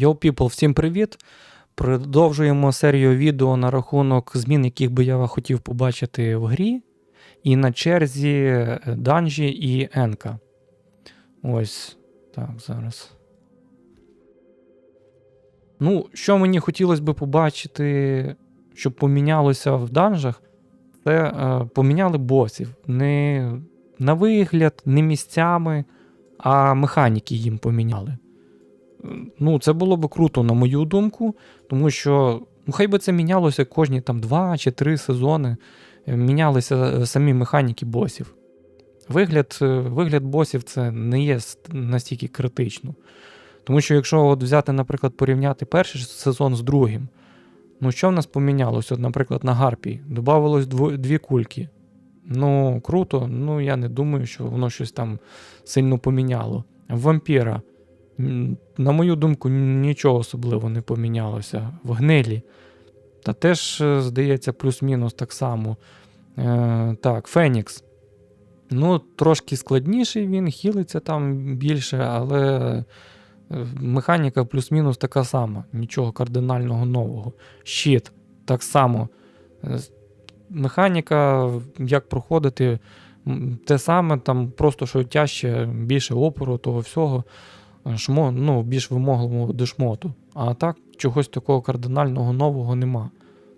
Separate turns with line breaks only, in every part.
Yo people, всім привіт! Продовжуємо серію відео на рахунок змін, яких би я хотів побачити в грі. І на черзі е, Данжі і Енка. Ось так, зараз. Ну, що мені хотілося би побачити, щоб помінялося в данжах, це е, поміняли босів. Не на вигляд, не місцями, а механіки їм поміняли. Ну, це було б круто, на мою думку, тому що ну, хай би це мінялося кожні там 2 чи 3 сезони. е, Мінялися е, самі механіки босів. Вигляд, е, вигляд босів це не є настільки критично. Тому що якщо от взяти, наприклад, порівняти перший сезон з другим, ну що в нас помінялося? От, наприклад, на Гарпі додавалось дві кульки. Ну, круто, ну я не думаю, що воно щось там сильно поміняло. Вампіра, на мою думку, нічого особливо не помінялося. В гнилі. Та теж, е, здається, плюс-мінус так само. Е, так, Фенікс. Ну, трошки складніший він, хілиться там більше, але е, механіка плюс-мінус така сама. Нічого кардинального нового. Щит так само. Е, Механіка, як проходити, те саме, там просто що тяжче, більше опору, того всього. Шмо, ну, більш вимогливого до шмоту. А так, чогось такого кардинального нового нема.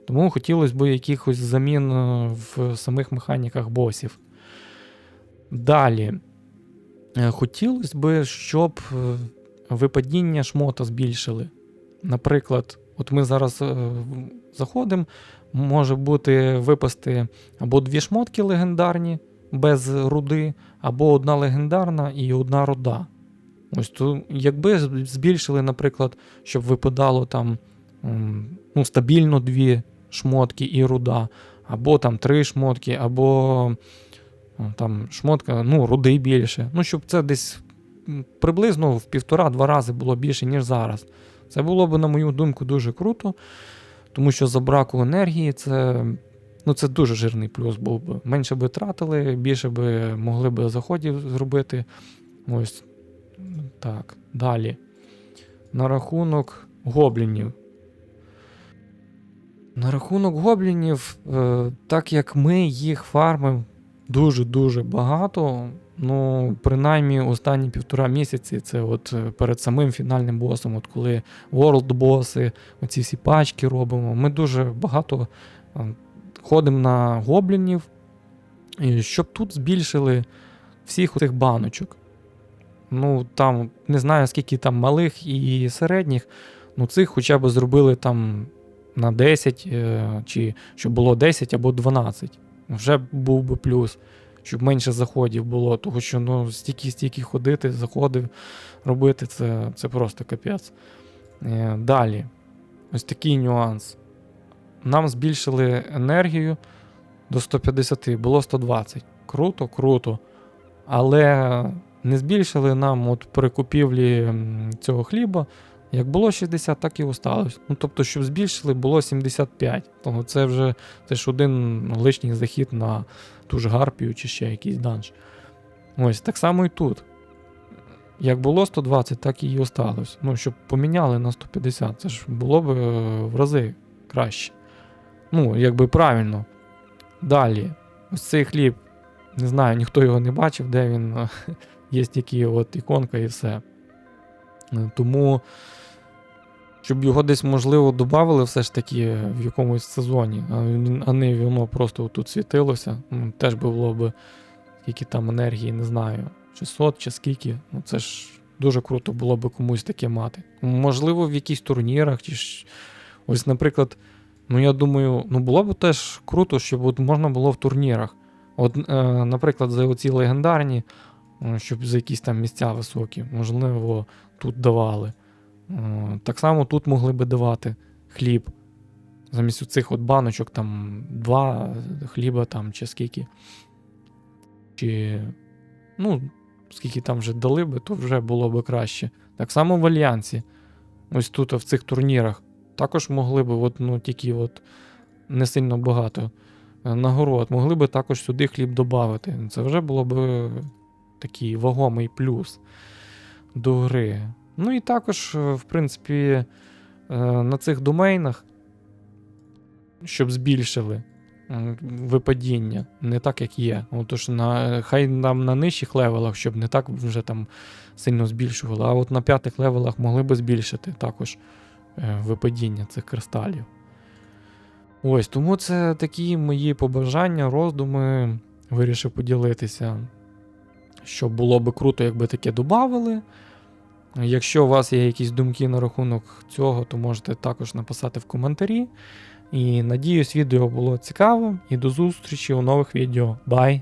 Тому хотілося б якихось замін е, в самих механіках босів. Далі. Е, Хотілося б, щоб е, випадіння шмота збільшили. Наприклад, от ми зараз заходимо, може бути випасти або дві шмотки легендарні без руди, або одна легендарна і одна руда. Ось то, якби збільшили, наприклад, щоб випадало там ну, стабільно дві шмотки і руда, або там три шмотки, або там шмотка, ну, руди більше. Ну, щоб це десь приблизно в півтора-два рази було більше, ніж зараз. Це було б, на мою думку, дуже круто, тому що за браку енергії це, ну, це дуже жирний плюс був би. Менше би тратили, більше би могли би заходів зробити. Ось так, далі. На рахунок гоблінів. На рахунок гоблінів, е, так як ми їх фармимо дуже-дуже багато, ну, принаймні останні півтора місяці, це от е, перед самим фінальним босом, от коли World боси, оці всі пачки робимо, ми дуже багато е, ходимо на гоблінів, щоб тут збільшили всіх цих баночок. Ну, там не знаю, скільки там малих і середніх, ну цих хоча б зробили там на 10, е, чи щоб було 10 або 12. Вже був би плюс, щоб менше заходів було, тому що ну, стільки-стільки ходити, заходив, робити це, це просто капець. Е, Далі, ось такий нюанс. Нам збільшили енергію до 150, було 120. Круто, круто. Але не збільшили нам от при купівлі цього хліба. Як було 60, так і осталось. Ну, тобто, щоб збільшили, було 75. Тому це вже це ж один лишній захід на ту ж гарпію чи ще якийсь данж. Ось так само і тут. Як було 120, так і осталось. Ну, щоб поміняли на 150, це ж було б е, в рази краще. Ну, якби правильно. Далі, ось цей хліб, не знаю, ніхто його не бачив, де він. Є тільки от іконка і все. Е, Тому, щоб його десь, можливо, додавали все ж таки в якомусь сезоні, а не воно просто тут світилося. Теж би було б скільки там енергії, не знаю, 600 чи скільки. Ну, це ж дуже круто було б комусь таке мати. Можливо, в якихось турнірах, чи ж, ось, наприклад, ну я думаю, ну було б теж круто, щоб от можна було в турнірах. От, е, наприклад, за оці легендарні, щоб за якісь там місця високі, можливо, тут давали. Е, Так само тут могли би давати хліб. Замість цих от баночок, там два хліба там, чи скільки. Чи, ну, скільки там вже дали би, то вже було би краще. Так само в Альянсі. Ось тут, в цих турнірах. Також могли би, от, ну, тільки от не сильно багато е, нагород, могли би також сюди хліб додати. Це вже було б такий вагомий плюс до гри. Ну і також, е, в принципі, е, на цих домейнах, щоб збільшили випадіння, не так, як є. Отож, на, хай нам на нижчих левелах, щоб не так вже там сильно збільшували. А от на п'ятих левелах могли би збільшити також е, випадіння цих кристалів. Ось, тому це такі мої побажання, роздуми. Вирішив поділитися. Що було би круто, якби таке додавали. Якщо у вас є якісь думки на рахунок цього, то можете також написати в коментарі. І надіюсь, відео було цікавим. І до зустрічі у нових відео. Бай!